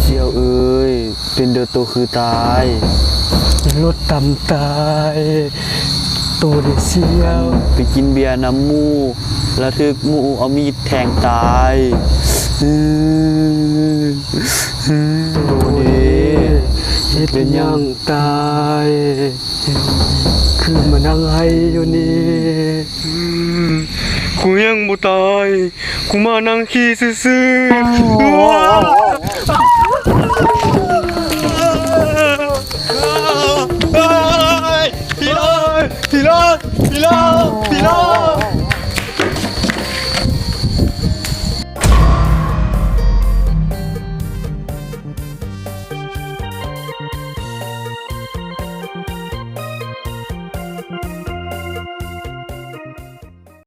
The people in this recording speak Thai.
เสี่ยวเอ้ย เป็นเดือตัวคือตาย รถตำตายตัวเดเสียวไปกินเบียร์น้ำหมูแล้วถึกหมูเอามีดแทงตายอืออือตัวเดเฮ็ดเป็นหยังตายคือมานั่งให้อยู่นี่กูยังบ่ตายกูมานั่งขี้ซื่อๆ Silog!